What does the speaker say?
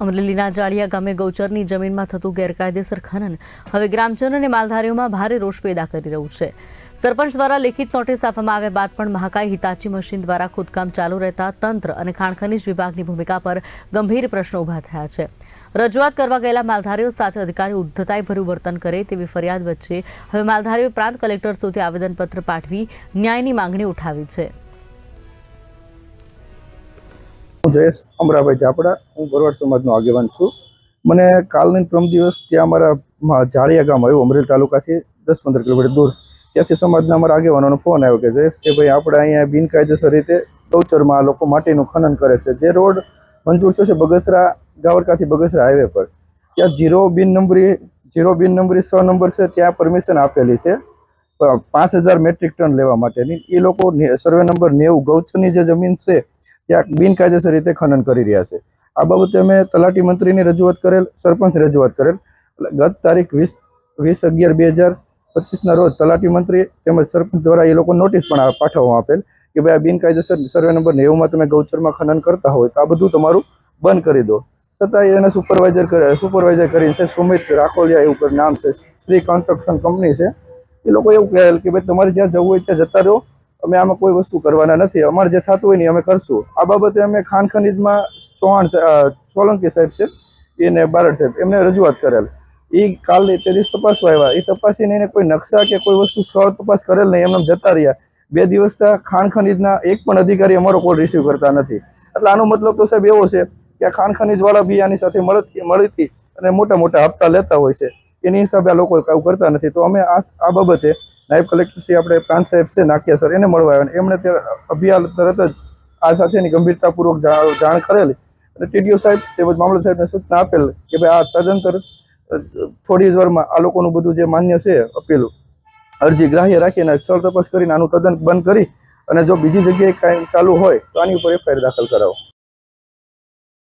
અમરેલીના જાળિયા ગામે ગૌચરની જમીનમાં થતું ગેરકાયદેસર ખનન હવે ગ્રામજનો અને માલધારીઓમાં ભારે રોષ પેદા કરી રહ્યું છે. સરપંચ દ્વારા લેખિત નોટિસ આપવામાં આવ્યા બાદ પણ મહાકાય હિતાચી મશીન દ્વારા ખોદકામ ચાલુ રહેતા તંત્ર અને ખાણ ખનીજ વિભાગની ભૂમિકા પર ગંભીર પ્રશ્નો ઊભા થયા છે. રજૂઆત કરવા ગયેલા માલધારીઓ સાથે અધિકારીઓ ઉદ્ધતાઈભર્યું વર્તન કરે તેવી ફરિયાદ વચ્ચે હવે માલધારીઓ પ્રાંત કલેક્ટર સુધી આવેદનપત્ર પાઠવી ન્યાયની માંગણી ઉઠાવી છે. જયેશ અમરાભાઈ ચાપડા હું ભરવાડ સમાજનો આગેવાન છું. મને કાલની પ્રમ દિવસ ત્યાં અમારા જાળિયા ગામ આવ્યું, અમરેલી તાલુકાથી દસ પંદર કિલોમીટર દૂર. ત્યાંથી સમાજના અમારા આગેવાનોનો ફોન આવ્યો કે જયેશ કે ભાઈ આપણે અહીંયા બિનકાયદેસર રીતે ગૌચરમાં લોકો માટીનું ખનન કરે છે. જે રોડ મંજૂર છે બગસરા, ગાવરકાથી બગસરા હાઈવે પર. ત્યાં જીરો બિન નંબરી, જીરો બિન નંબરી છ નંબર છે, ત્યાં પરમિશન આપેલી છે. પાંચ હજાર મેટ્રિક ટન લેવા માટેની. એ લોકો સર્વે નંબર નેવું ગૌચરની જે જમીન છે ત્યાં બિનકાયદેસર રીતે ખનન કરી રહ્યા છે. આ બાબતે અમે તલાટી મંત્રીની રજૂઆત કરેલ સરપંચની રજૂઆત કરેલ. ગત તારીખ વીસ વીસ અગિયાર બે હજાર પચીસના રોજ તલાટી મંત્રી તેમજ સરપંચ દ્વારા એ લોકો નોટિસ પણ પાઠવવામાં આપેલ કે ભાઈ આ બિનકાયદેસર સર્વે નંબર નેવુંમાં તમે ગૌચરમાં ખનન કરતા હોય તો આ બધું તમારું બંધ કરી દો. છતાં એને સુપરવાઇઝર સુપરવાઇઝર કરીને છે, સુમિત રાખોલિયા એ ઉપર નામ છે શ્રી કન્સ્ટ્રક્શન કંપની છે. એ લોકો એવું કહેલ કે ભાઈ તમારે જ્યાં જવું હોય ત્યાં જતા રહો. અમે આમાં કોઈ વસ્તુ કરવાના નથી. અમારે જે થતું હોય ને અમે કરશું. આ બાબતે અમે ખાન ખનીજમાં ચૌહાણ સોલંકી સાહેબ છે, એને બારડ સાહેબ, એમને રજૂઆત કરેલ. એ કાલે તે દિવસ તપાસવા આવ્યા. એ તપાસીને એને કોઈ નકશા કે કોઈ વસ્તુ સ્થળ તપાસ કરેલ નહીં. એમને જતા રહ્યા. બે દિવસ ખાણ ખનીજના એક પણ અધિકારી અમારો કોલ રિસીવ કરતા નથી. એટલે આનો મતલબ તો સાહેબ એવો છે કે આ ખાણ ખનીજવાળા બી આની સાથે મળતી મળતી અને મોટા મોટા હપ્તા લેતા હોય છે. એની હિસાબે આ લોકો કાંઈ કરતા નથી. તો અમે આ બાબતે નાયબ કલેક્ટરશ્રી આપણે પ્રાંત સાહેબ છે નાખ્યા સર, એને મળવા આવ્યા એમણે ત્યારે અભિયાન તરત જ આ સાથેની ગંભીરતાપૂર્વક જાણ કરેલી. અને ટીડીઓ સાહેબ તેમજ મામલત સાહેબને સૂચના આપેલ કે ભાઈ આ તદંતર થોડી જ વારમાં આ લોકોનું બધું જે માન્ય છે, અપીલું, અરજી ગ્રાહ્ય રાખીને સ્થળ તપાસ કરીને આનું તદ્દન બંધ કરી અને જો બીજી જગ્યાએ કાંઈ ચાલુ હોય તો આની ઉપર એફઆઈઆર દાખલ કરાવો.